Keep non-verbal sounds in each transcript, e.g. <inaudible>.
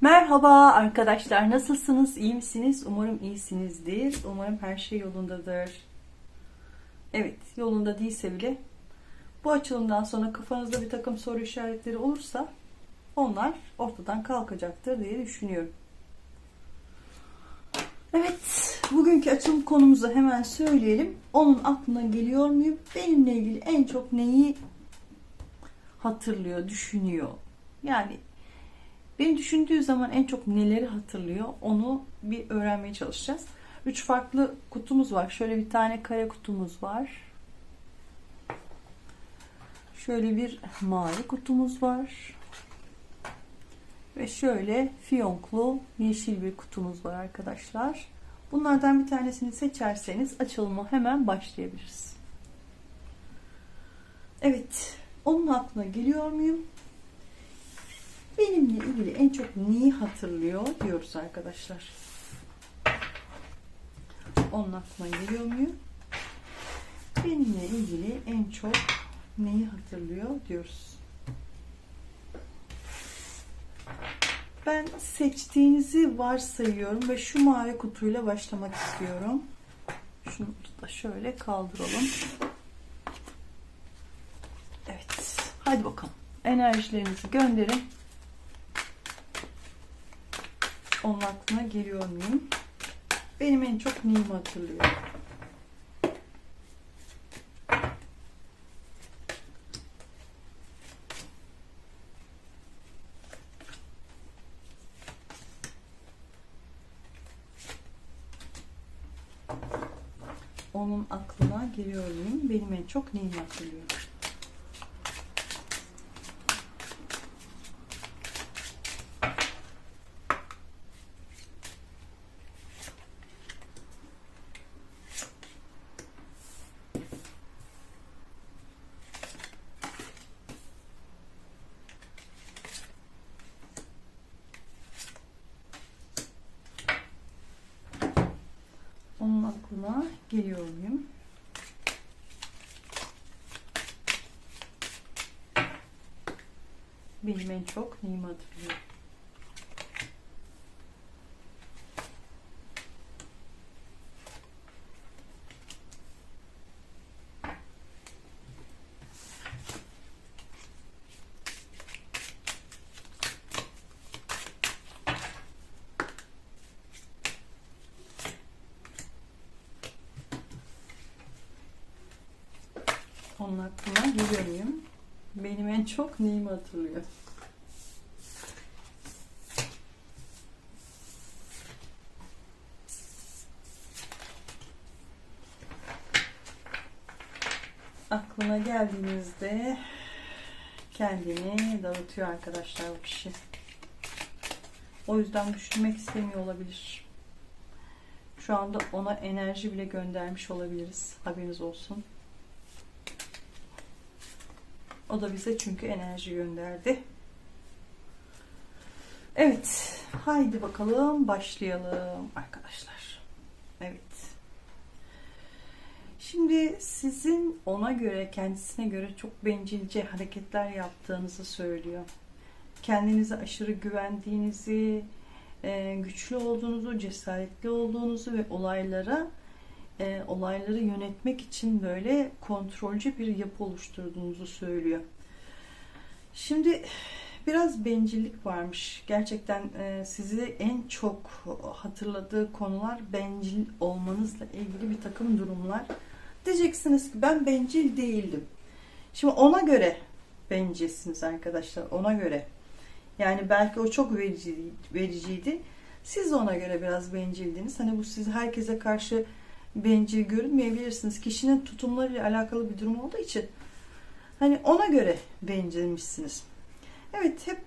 Merhaba arkadaşlar, nasılsınız? İyi misiniz? Umarım iyisinizdir. Umarım her şey yolundadır. Evet, yolunda değilse bile bu açılımdan sonra kafanızda bir takım soru işaretleri olursa onlar ortadan kalkacaktır diye düşünüyorum. Evet, bugünkü açılım konumuzu hemen söyleyelim. Onun aklına geliyor muyum? Benimle ilgili en çok neyi hatırlıyor, düşünüyor? Yani Beni düşündüğü zaman en çok neleri hatırlıyor onu bir öğrenmeye çalışacağız. Üç farklı kutumuz var. Şöyle bir tane kare kutumuz var. Şöyle bir mavi kutumuz var. Ve şöyle fiyonklu yeşil bir kutumuz var arkadaşlar. Bunlardan bir tanesini seçerseniz açılıma hemen başlayabiliriz. Evet, onun aklına geliyor muyum? Benimle ilgili en çok neyi hatırlıyor diyoruz arkadaşlar. Aklına geliyor muyum? Benimle ilgili en çok neyi hatırlıyor diyoruz. Ben seçtiğinizi varsayıyorum ve şu mavi kutuyla başlamak istiyorum. Şunu da şöyle kaldıralım. Evet. Hadi bakalım. Enerjilerinizi gönderin. Onun aklına geliyor muyum? Benim en çok neyimi hatırlıyor? Onun aklına geliyor muyum? Benim en çok neyimi hatırlıyor? Onun aklına geliyor muyum? Benim en çok neyimi hatırlıyor? Onun aklına geliyor muyum? Benim en çok neyimi hatırlıyor? Aklına geldiğinizde kendini dağıtıyor arkadaşlar bu kişi. O yüzden düşünmek istemiyor olabilir. Şu anda ona enerji bile göndermiş olabiliriz. Haberiniz olsun. O da bize çünkü enerji gönderdi. Evet. Haydi bakalım başlayalım arkadaşlar. Şimdi sizin ona göre, kendisine göre çok bencilce hareketler yaptığınızı söylüyor. Kendinize aşırı güvendiğinizi, e, güçlü olduğunuzu, cesaretli olduğunuzu ve olaylara e, olayları yönetmek için böyle kontrolcü bir yapı oluşturduğunuzu söylüyor. Şimdi biraz bencillik varmış. Gerçekten e, sizi en çok hatırladığı konular bencil olmanızla ilgili bir takım durumlar. Diyeceksiniz ki ben bencil değildim. Şimdi ona göre bencilsiniz arkadaşlar. Ona göre. Yani belki o çok verici, vericiydi. Siz ona göre biraz bencildiniz. Hani bu siz herkese karşı bencil görünmeyebilirsiniz. Kişinin tutumlarıyla alakalı bir durum olduğu için hani ona göre bencilmişsiniz. Evet hep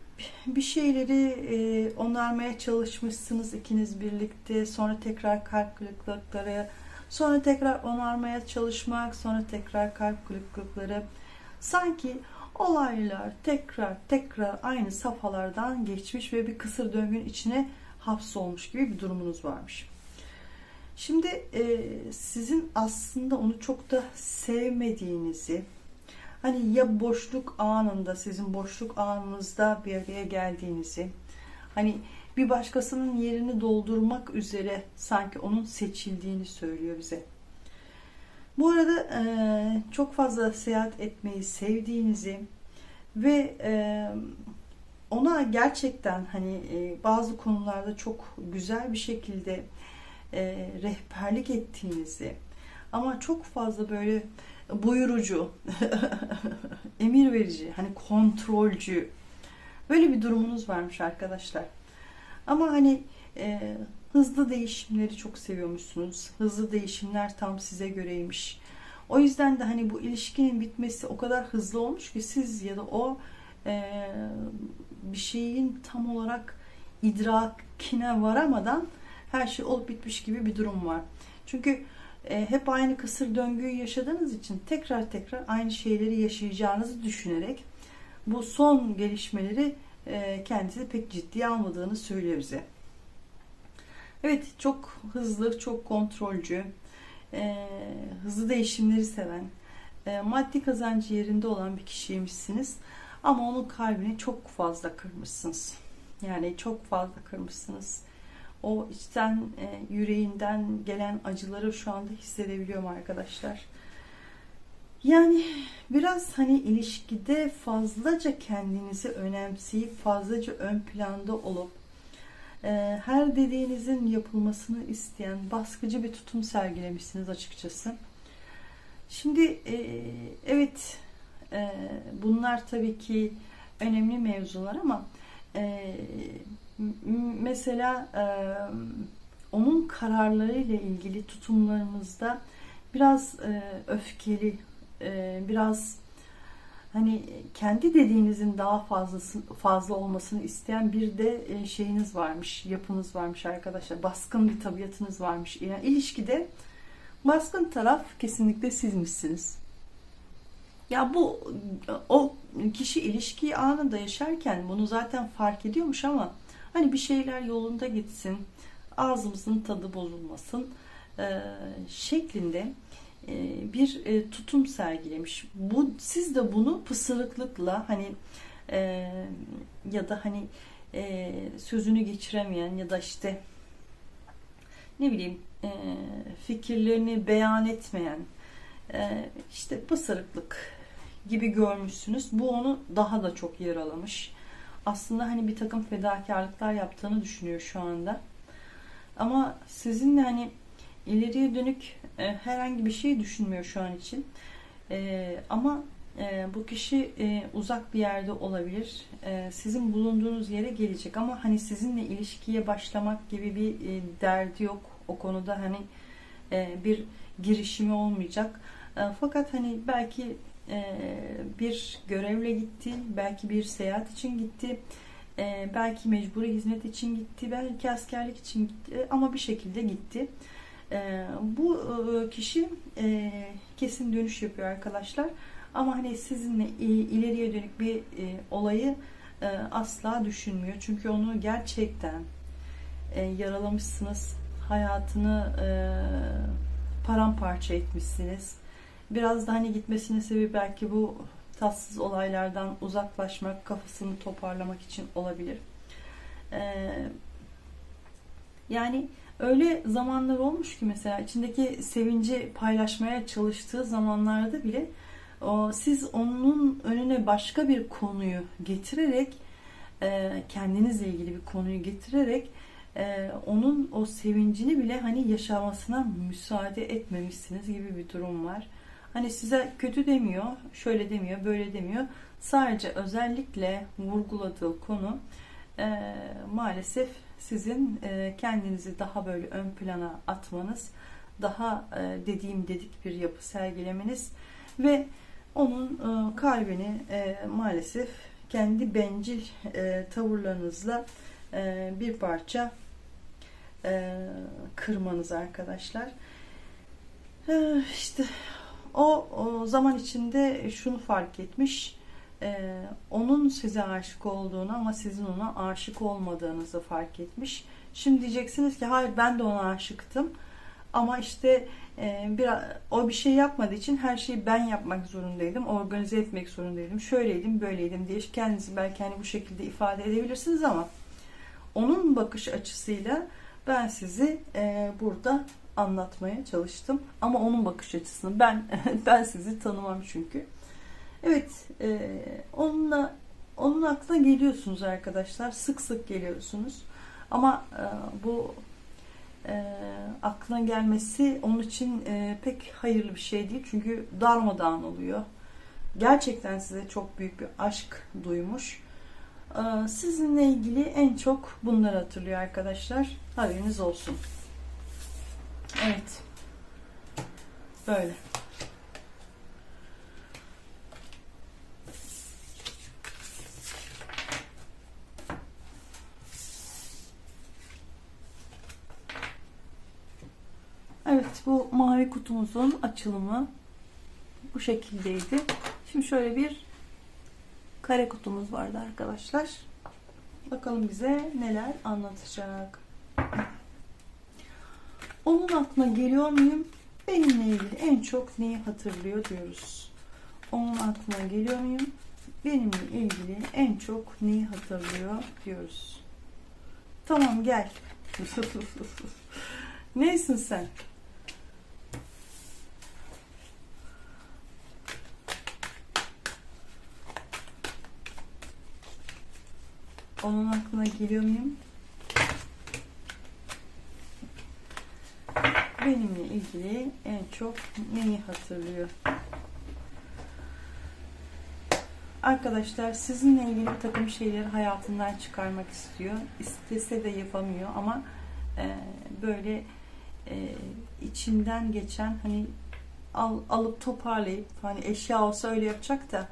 bir şeyleri e, onarmaya çalışmışsınız ikiniz birlikte. Sonra tekrar kalp kırıklıkları, sonra tekrar onarmaya çalışmak, sonra tekrar kalp kırıklıkları. Sanki olaylar tekrar tekrar aynı safhalardan geçmiş ve bir kısır döngünün içine hapsolmuş gibi bir durumunuz varmış. Şimdi e, sizin aslında onu çok da sevmediğinizi, hani ya boşluk anında, sizin boşluk anınızda bir araya geldiğinizi, Hani bir başkasının yerini doldurmak üzere sanki onun seçildiğini söylüyor bize. Bu arada e, çok fazla seyahat etmeyi sevdiğinizi ve e, ona gerçekten hani e, bazı konularda çok güzel bir şekilde rehberlik ettiğinizi ama çok fazla böyle buyurucu, <laughs> emir verici, hani kontrolcü böyle bir durumunuz varmış arkadaşlar. Ama hani e, hızlı değişimleri çok seviyormuşsunuz. Hızlı değişimler tam size göreymiş. O yüzden de hani bu ilişkinin bitmesi o kadar hızlı olmuş ki siz ya da o e, bir şeyin tam olarak idrakine varamadan her şey olup bitmiş gibi bir durum var. Çünkü e, hep aynı kısır döngüyü yaşadığınız için tekrar tekrar aynı şeyleri yaşayacağınızı düşünerek bu son gelişmeleri kendisi pek ciddiye almadığını söylüyor bize. Evet çok hızlı, çok kontrolcü, e, hızlı değişimleri seven, e, maddi kazancı yerinde olan bir kişiymişsiniz. Ama onun kalbini çok fazla kırmışsınız. Yani çok fazla kırmışsınız. O içten e, yüreğinden gelen acıları şu anda hissedebiliyorum arkadaşlar. Yani biraz hani ilişkide fazlaca kendinizi önemseyip fazlaca ön planda olup e, her dediğinizin yapılmasını isteyen baskıcı bir tutum sergilemişsiniz açıkçası. Şimdi e, evet e, bunlar tabii ki önemli mevzular ama e, mesela e, onun kararlarıyla ilgili tutumlarımızda biraz e, öfkeli, e, biraz hani kendi dediğinizin daha fazlası fazla olmasını isteyen bir de e, şeyiniz varmış, yapınız varmış arkadaşlar. Baskın bir tabiatınız varmış. Yani ilişkide baskın taraf kesinlikle sizmişsiniz. Ya bu o kişi ilişkiyi anında yaşarken bunu zaten fark ediyormuş ama hani bir şeyler yolunda gitsin, ağzımızın tadı bozulmasın e, şeklinde bir e, tutum sergilemiş. Bu siz de bunu pısırıklıkla hani e, ya da hani e, sözünü geçiremeyen ya da işte ne bileyim e, fikirlerini beyan etmeyen e, işte pısırıklık gibi görmüşsünüz. Bu onu daha da çok yaralamış. Aslında hani bir takım fedakarlıklar yaptığını düşünüyor şu anda. Ama sizinle hani ileriye dönük e, herhangi bir şey düşünmüyor şu an için. E, ama e, bu kişi e, uzak bir yerde olabilir. E, sizin bulunduğunuz yere gelecek ama hani sizinle ilişkiye başlamak gibi bir e, derdi yok. O konuda hani e, bir girişimi olmayacak. E, fakat hani belki e, bir görevle gitti, belki bir seyahat için gitti, e, belki mecburi hizmet için gitti, belki askerlik için gitti ama bir şekilde gitti. E, bu kişi kesin dönüş yapıyor arkadaşlar. Ama hani sizinle ileriye dönük bir olayı asla düşünmüyor. Çünkü onu gerçekten yaralamışsınız. Hayatını paramparça etmişsiniz Biraz da hani gitmesinin sebebi belki bu tatsız olaylardan uzaklaşmak, kafasını toparlamak için olabilir. Ee, yani öyle zamanlar olmuş ki mesela içindeki sevinci paylaşmaya çalıştığı zamanlarda bile o, siz onun önüne başka bir konuyu getirerek e, kendinizle ilgili bir konuyu getirerek e, onun o sevincini bile hani yaşamasına müsaade etmemişsiniz gibi bir durum var. Hani size kötü demiyor, şöyle demiyor, böyle demiyor. Sadece özellikle vurguladığı konu e, maalesef sizin e, kendinizi daha böyle ön plana atmanız, daha e, dediğim dedik bir yapı sergilemeniz ve onun e, kalbini e, maalesef kendi bencil e, tavırlarınızla e, bir parça e, kırmanız arkadaşlar. E, işte o, o zaman içinde şunu fark etmiş. E, onun size aşık olduğunu ama sizin ona aşık olmadığınızı fark etmiş. Şimdi diyeceksiniz ki hayır ben de ona aşıktım. Ama işte e, bir, o bir şey yapmadığı için her şeyi ben yapmak zorundaydım. Organize etmek zorundaydım. Şöyleydim, böyleydim diye kendinizi belki hani bu şekilde ifade edebilirsiniz ama Onun bakış açısıyla ben sizi e, burada anlatmaya çalıştım. Ama onun bakış açısını ben <laughs> ben sizi tanımam çünkü. Evet, e, onunla onun aklına geliyorsunuz arkadaşlar. Sık sık geliyorsunuz. Ama e, bu e, aklına gelmesi onun için e, pek hayırlı bir şey değil. Çünkü darmadağın oluyor. Gerçekten size çok büyük bir aşk duymuş. E, sizinle ilgili en çok bunları hatırlıyor arkadaşlar. Haberiniz olsun. Evet. Böyle. Evet bu mavi kutumuzun açılımı bu şekildeydi. Şimdi şöyle bir kare kutumuz vardı arkadaşlar. Bakalım bize neler anlatacak. Onun aklına geliyor muyum? Benimle ilgili en çok neyi hatırlıyor diyoruz. Onun aklına geliyor muyum? Benimle ilgili en çok neyi hatırlıyor diyoruz. Tamam gel. <laughs> Neysin sen? Onun aklına geliyor muyum? Benimle ilgili en çok neyi hatırlıyor? Arkadaşlar sizinle ilgili takım şeyleri hayatından çıkarmak istiyor. İstese de yapamıyor ama e, böyle e, içinden geçen hani al, alıp toparlayıp hani eşya olsa öyle yapacak da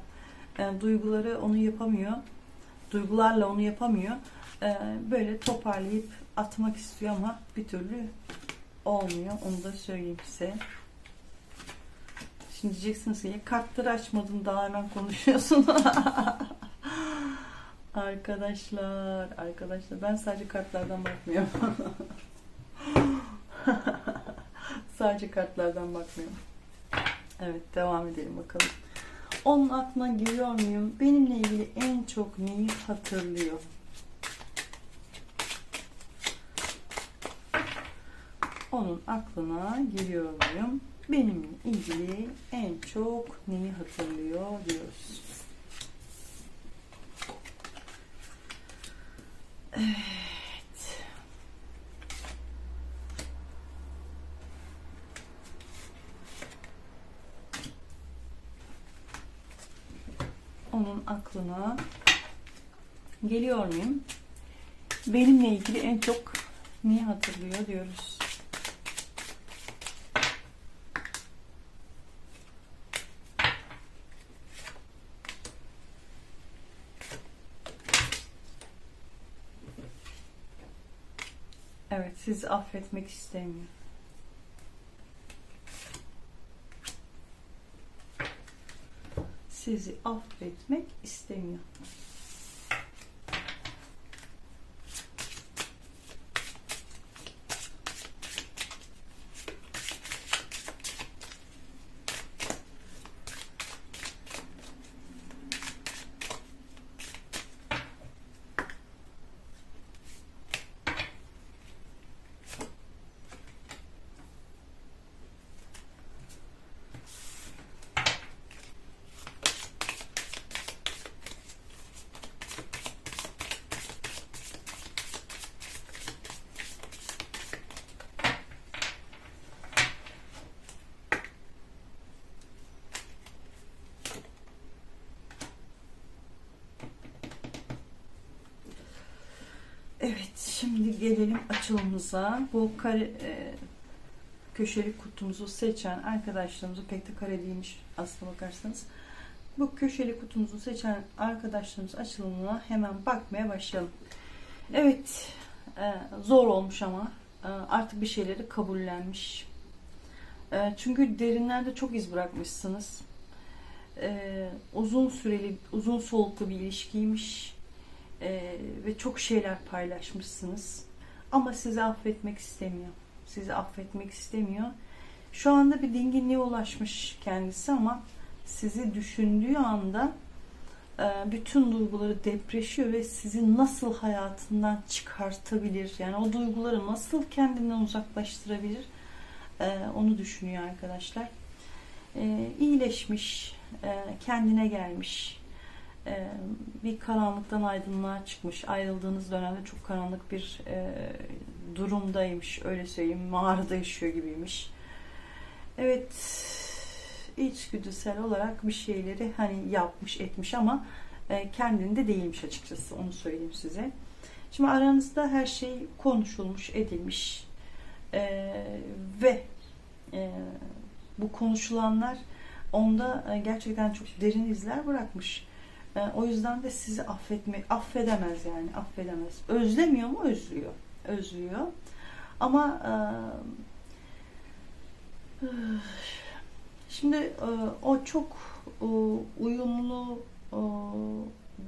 e, duyguları onu yapamıyor. Duygularla onu yapamıyor. E, böyle toparlayıp atmak istiyor ama bir türlü olmuyor. Onu da söyleyeyim size. Şimdi diyeceksiniz ki kartları açmadın daha hemen konuşuyorsun. <laughs> arkadaşlar, arkadaşlar ben sadece kartlardan bakmıyorum. <laughs> sadece kartlardan bakmıyorum. Evet devam edelim bakalım. Onun aklına geliyor muyum? Benimle ilgili en çok neyi hatırlıyor? Onun aklına geliyor muyum? Benimle ilgili en çok neyi hatırlıyor diyoruz. Evet. Onun aklına geliyor muyum? Benimle ilgili en çok neyi hatırlıyor diyoruz. Evet, sizi affetmek istemiyor. Sizi affetmek istemiyor. Evet, şimdi gelelim açılımıza. Bu kare, e, köşeli kutumuzu seçen arkadaşlarımızı pek de kare değilmiş aslına bakarsanız. Bu köşeli kutumuzu seçen arkadaşlarımız açılımına hemen bakmaya başlayalım. Evet, e, zor olmuş ama e, artık bir şeyleri kabullenmiş. E, çünkü derinlerde çok iz bırakmışsınız. E, uzun süreli, uzun soluklu bir ilişkiymiş ee, ve çok şeyler paylaşmışsınız. Ama sizi affetmek istemiyor. Sizi affetmek istemiyor. Şu anda bir dinginliğe ulaşmış kendisi ama sizi düşündüğü anda e, bütün duyguları depreşiyor ve sizi nasıl hayatından çıkartabilir? Yani o duyguları nasıl kendinden uzaklaştırabilir? E, onu düşünüyor arkadaşlar. E, iyileşmiş, kendine gelmiş, e, bir karanlıktan aydınlığa çıkmış. Ayrıldığınız dönemde çok karanlık bir e, durumdaymış, öyle söyleyeyim. Mağarada yaşıyor gibiymiş. Evet, içgüdüsel olarak bir şeyleri hani yapmış etmiş ama e, kendinde değilmiş açıkçası onu söyleyeyim size. Şimdi aranızda her şey konuşulmuş, edilmiş E, ve e, bu konuşulanlar onda e, gerçekten çok derin izler bırakmış. O yüzden de sizi affetme, affedemez yani affedemez. Özlemiyor mu? Özlüyor. Özlüyor. Ama <sighs> şimdi o çok uyumlu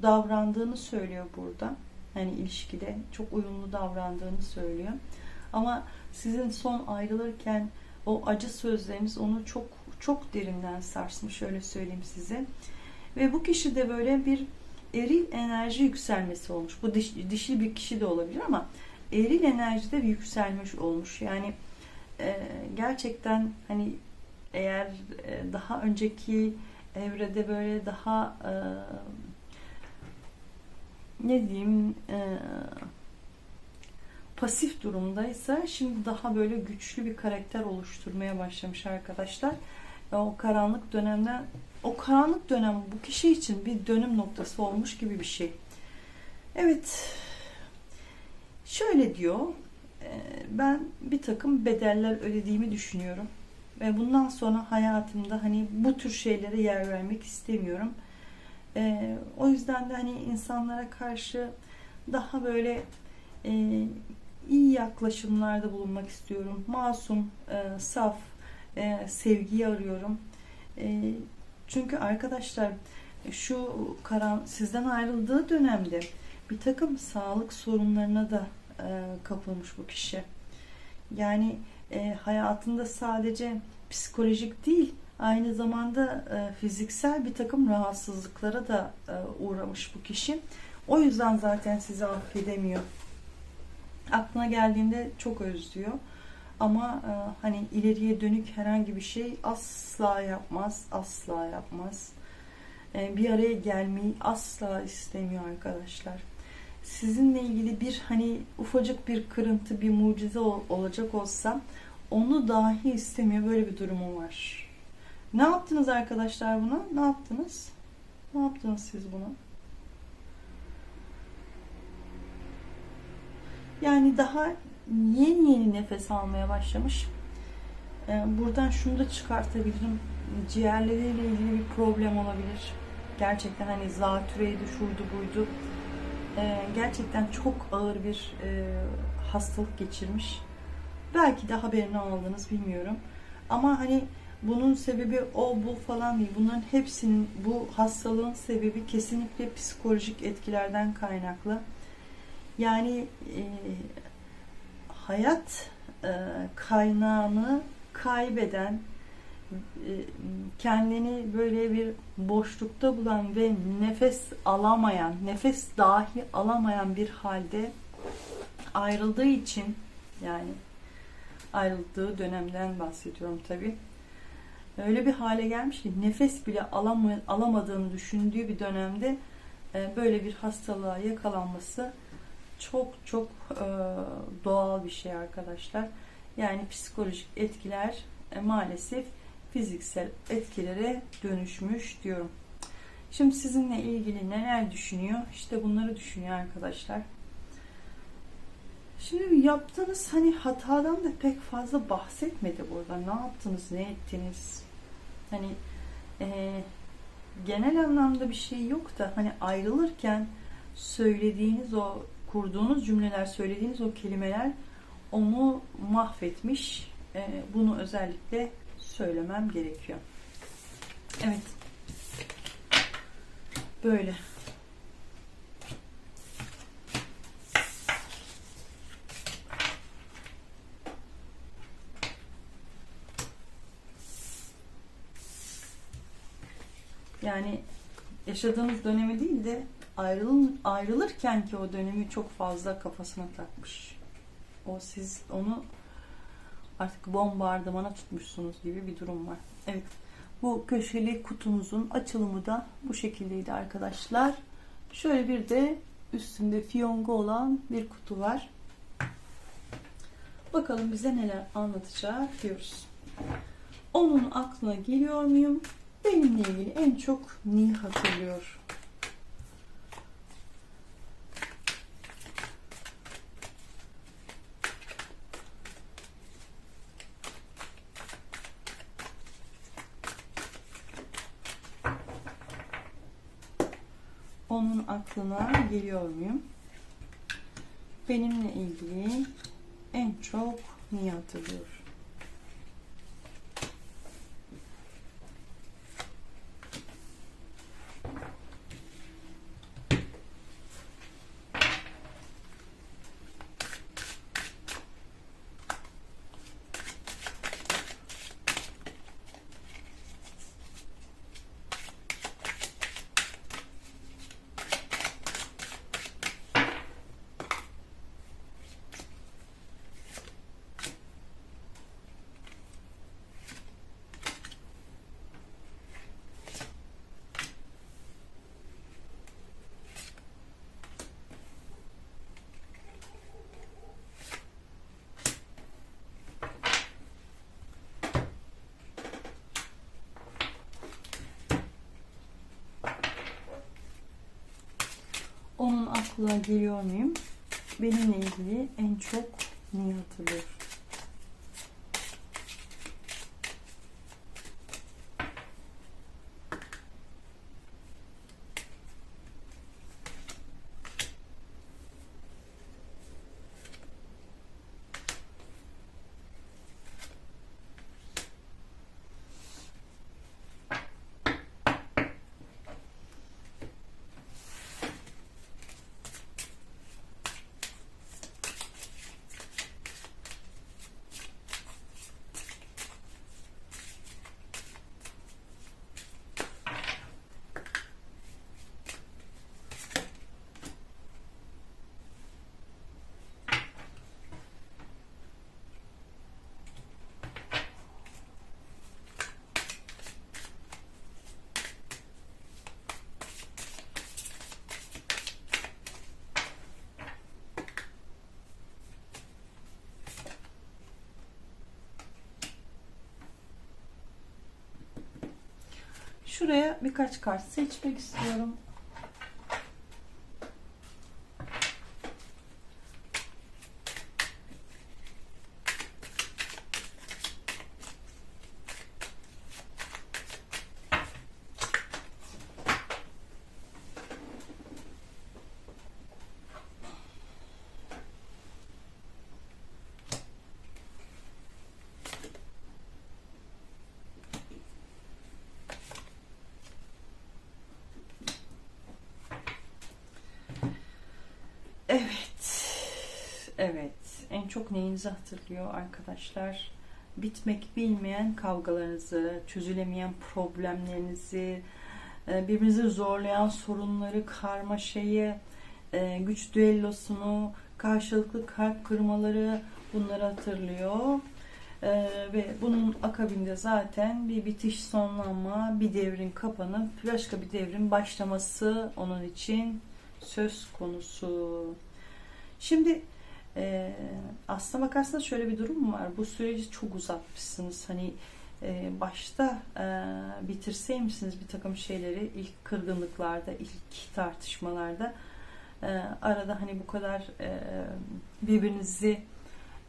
davrandığını söylüyor burada. Hani ilişkide çok uyumlu davrandığını söylüyor. Ama sizin son ayrılırken o acı sözleriniz onu çok çok derinden sarsmış öyle söyleyeyim size. Ve bu kişi de böyle bir eril enerji yükselmesi olmuş. Bu diş, dişli bir kişi de olabilir ama eril enerjide bir yükselmiş olmuş. Yani e, gerçekten hani eğer e, daha önceki evrede böyle daha e, ne diyeyim e, pasif durumdaysa şimdi daha böyle güçlü bir karakter oluşturmaya başlamış arkadaşlar. O karanlık dönemden o karanlık dönem bu kişi için bir dönüm noktası olmuş gibi bir şey. Evet. Şöyle diyor. Ben bir takım bedeller ödediğimi düşünüyorum. Ve bundan sonra hayatımda hani bu tür şeylere yer vermek istemiyorum. O yüzden de hani insanlara karşı daha böyle iyi yaklaşımlarda bulunmak istiyorum. Masum, saf, sevgiyi arıyorum. Çünkü arkadaşlar şu karan sizden ayrıldığı dönemde bir takım sağlık sorunlarına da e, kapılmış bu kişi. Yani e, hayatında sadece psikolojik değil aynı zamanda e, fiziksel bir takım rahatsızlıklara da e, uğramış bu kişi. O yüzden zaten sizi affedemiyor. Aklına geldiğinde çok özlüyor. Ama e, hani ileriye dönük herhangi bir şey asla yapmaz, asla yapmaz. E, bir araya gelmeyi asla istemiyor arkadaşlar. Sizinle ilgili bir hani ufacık bir kırıntı, bir mucize ol, olacak olsa onu dahi istemiyor. Böyle bir durumu var. Ne yaptınız arkadaşlar buna? Ne yaptınız? Ne yaptınız siz buna? Yani daha yeni yeni nefes almaya başlamış. Ee, buradan şunu da çıkartabilirim. Ciğerleriyle ilgili bir problem olabilir. Gerçekten hani zatüreydi, şuydu, buydu. Ee, gerçekten çok ağır bir e, hastalık geçirmiş. Belki de haberini aldınız bilmiyorum. Ama hani bunun sebebi o bu falan değil. Bunların hepsinin bu hastalığın sebebi kesinlikle psikolojik etkilerden kaynaklı. Yani e, hayat e, kaynağını kaybeden, e, kendini böyle bir boşlukta bulan ve nefes alamayan, nefes dahi alamayan bir halde ayrıldığı için yani ayrıldığı dönemden bahsediyorum tabi. Öyle bir hale gelmiş ki nefes bile alamadığını düşündüğü bir dönemde e, böyle bir hastalığa yakalanması çok çok e, doğal bir şey arkadaşlar. Yani psikolojik etkiler e, maalesef fiziksel etkilere dönüşmüş diyorum. Şimdi sizinle ilgili neler düşünüyor? İşte bunları düşünüyor arkadaşlar. Şimdi yaptığınız hani hatadan da pek fazla bahsetmedi burada. Ne yaptınız, ne ettiniz? Hani e, genel anlamda bir şey yok da hani ayrılırken söylediğiniz o kurduğunuz cümleler, söylediğiniz o kelimeler onu mahvetmiş. E, bunu özellikle söylemem gerekiyor. Evet. Böyle. Yani yaşadığınız dönemi değil de ayrıl, ayrılırken ki o dönemi çok fazla kafasına takmış. O siz onu artık bombardımana tutmuşsunuz gibi bir durum var. Evet. Bu köşeli kutumuzun açılımı da bu şekildeydi arkadaşlar. Şöyle bir de üstünde fiyonga olan bir kutu var. Bakalım bize neler anlatacak diyoruz. Onun aklına geliyor muyum? Benimle ilgili en çok neyi hatırlıyor? Onun aklına geliyor muyum? Benimle ilgili en çok neyi hatırlıyor? Aklına geliyor muyum? Benimle ilgili en çok neyi hatırlıyor? Şuraya birkaç kart seçmek istiyorum. Evet. Evet. En çok neyinizi hatırlıyor arkadaşlar? Bitmek bilmeyen kavgalarınızı, çözülemeyen problemlerinizi, e, birbirinizi zorlayan sorunları, karmaşayı, e, güç düellosunu, karşılıklı kalp kırmaları bunları hatırlıyor. E, ve bunun akabinde zaten bir bitiş sonlanma, bir devrin kapanıp başka bir devrin başlaması onun için söz konusu. Şimdi e, aslına bakarsanız şöyle bir durum var. Bu süreci çok uzatmışsınız. Hani e, başta e, bitirseymişsiniz bir takım şeyleri ilk kırgınlıklarda, ilk tartışmalarda e, arada hani bu kadar e, birbirinizi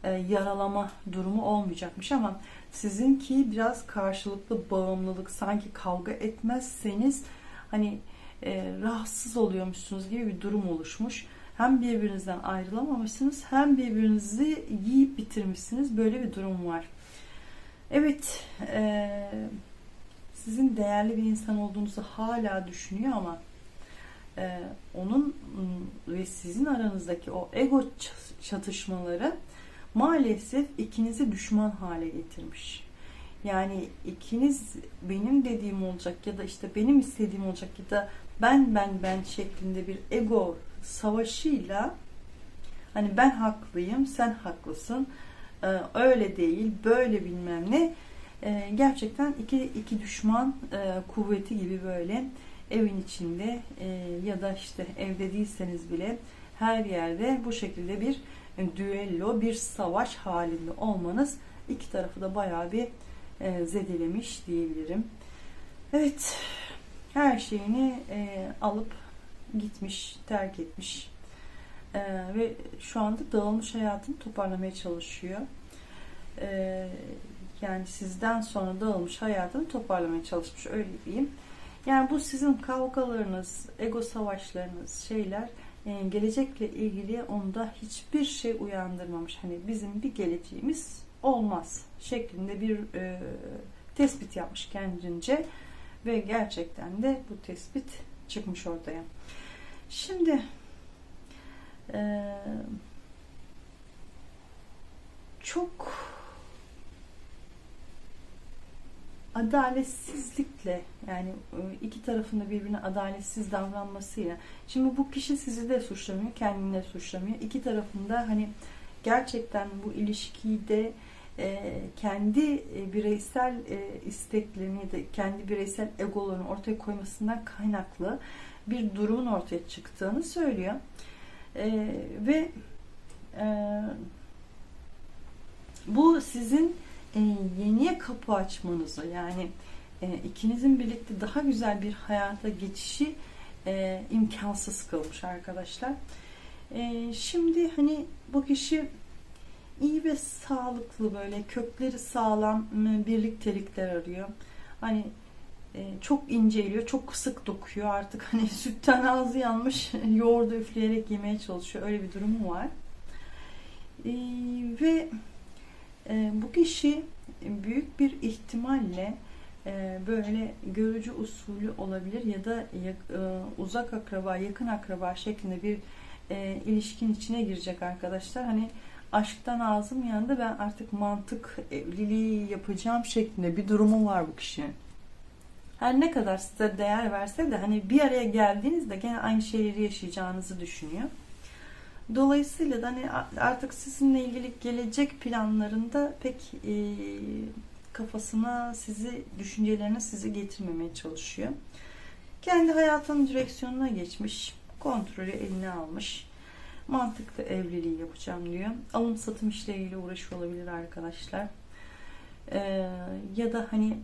e, yaralama durumu olmayacakmış ama sizinki biraz karşılıklı bağımlılık sanki kavga etmezseniz hani e, rahatsız oluyormuşsunuz gibi bir durum oluşmuş. Hem birbirinizden ayrılamamışsınız hem birbirinizi yiyip bitirmişsiniz. Böyle bir durum var. Evet, e, sizin değerli bir insan olduğunuzu hala düşünüyor ama e, onun ve sizin aranızdaki o ego çatışmaları maalesef ikinizi düşman hale getirmiş. Yani ikiniz benim dediğim olacak ya da işte benim istediğim olacak ya da ben ben ben şeklinde bir ego savaşıyla hani ben haklıyım sen haklısın e, öyle değil böyle bilmem ne e, gerçekten iki, iki düşman e, kuvveti gibi böyle evin içinde ya da işte evde değilseniz bile her yerde bu şekilde bir düello, bir savaş halinde olmanız iki tarafı da bayağı bir e, zedelemiş diyebilirim. Evet, her şeyini alıp gitmiş, terk etmiş e, ve şu anda dağılmış hayatını toparlamaya çalışıyor. E, yani sizden sonra dağılmış hayatını toparlamaya çalışmış öyle diyeyim. Yani bu sizin kavgalarınız, ego savaşlarınız, şeyler e, gelecekle ilgili onda hiçbir şey uyandırmamış. Hani bizim bir geleceğimiz olmaz şeklinde bir e, tespit yapmış kendince ve gerçekten de bu tespit çıkmış ortaya. Şimdi e, çok adaletsizlikle yani e, iki tarafında birbirine adaletsiz davranmasıyla şimdi bu kişi sizi de suçlamıyor kendini de suçlamıyor. İki tarafında hani gerçekten bu ilişkiyi de e, kendi e, bireysel e, isteklerini ya da kendi bireysel egolarını ortaya koymasından kaynaklı bir durumun ortaya çıktığını söylüyor e, ve e, bu sizin e, yeniye kapı açmanızı yani e, ikinizin birlikte daha güzel bir hayata geçişi e, imkansız kılmış arkadaşlar. E, şimdi hani bu kişi iyi ve sağlıklı böyle kökleri sağlam birliktelikler arıyor. Hani çok inceliyor, çok sık dokuyor artık <laughs> hani sütten ağzı yanmış <laughs> yoğurdu üfleyerek yemeye çalışıyor. Öyle bir durumu var. E, ve e, bu kişi büyük bir ihtimalle e, böyle görücü usulü olabilir ya da e, uzak akraba, yakın akraba şeklinde bir e, ilişkin içine girecek arkadaşlar. Hani aşktan ağzım yandı ben artık mantık evliliği yapacağım şeklinde bir durumu var bu kişinin. Her ne kadar size değer verse de hani bir araya geldiğinizde gene aynı şeyleri yaşayacağınızı düşünüyor. Dolayısıyla da hani artık sizinle ilgili gelecek planlarında pek e, kafasına sizi, düşüncelerine sizi getirmemeye çalışıyor. Kendi hayatının direksiyonuna geçmiş, kontrolü eline almış. Mantıklı evliliği yapacağım diyor. Alım satım işleriyle uğraşıyor olabilir arkadaşlar. Ee, ya da hani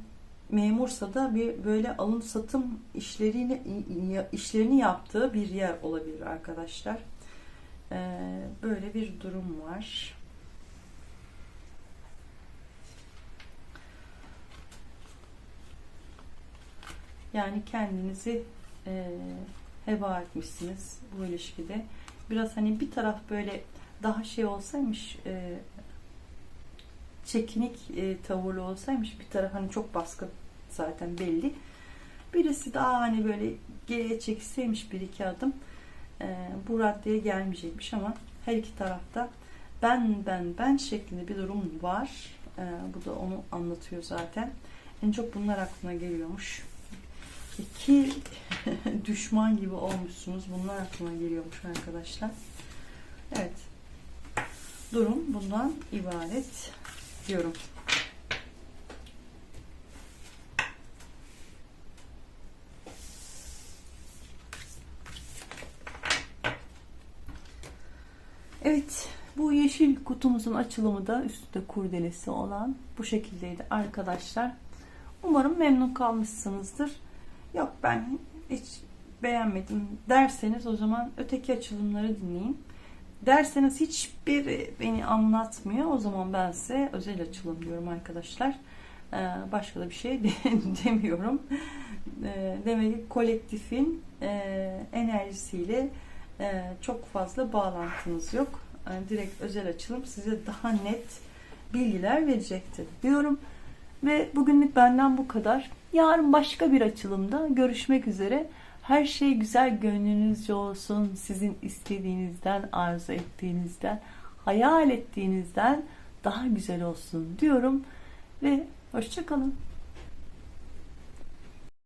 memursa da bir böyle alım satım işlerini işlerini yaptığı bir yer olabilir arkadaşlar. Ee, böyle bir durum var. Yani kendinizi e, heba etmişsiniz bu ilişkide. Biraz hani bir taraf böyle daha şey olsaymış e, çekinik e, tavırlı olsaymış bir taraf hani çok baskı zaten belli. Birisi daha hani böyle geriye çekilseymiş bir iki adım e, bu raddeye gelmeyecekmiş ama her iki tarafta ben ben ben şeklinde bir durum var. E, bu da onu anlatıyor zaten. En çok bunlar aklına geliyormuş. İki <laughs> düşman gibi olmuşsunuz. Bunlar aklıma geliyormuş arkadaşlar. Evet. Durum bundan ibaret diyorum. Evet, bu yeşil kutumuzun açılımı da üstte kurdelesi olan bu şekildeydi arkadaşlar. Umarım memnun kalmışsınızdır. Yok ben hiç beğenmedim derseniz o zaman öteki açılımları dinleyin. Derseniz hiçbir beni anlatmıyor. O zaman ben size özel açılım diyorum arkadaşlar. Ee, başka da bir şey <laughs> demiyorum. Ee, demek ki kolektifin e, enerjisiyle çok fazla bağlantınız yok. Yani direkt özel açılım size daha net bilgiler verecektir diyorum. Ve bugünlük benden bu kadar. Yarın başka bir açılımda görüşmek üzere. Her şey güzel gönlünüzce olsun. Sizin istediğinizden, arzu ettiğinizden, hayal ettiğinizden daha güzel olsun diyorum. Ve hoşçakalın.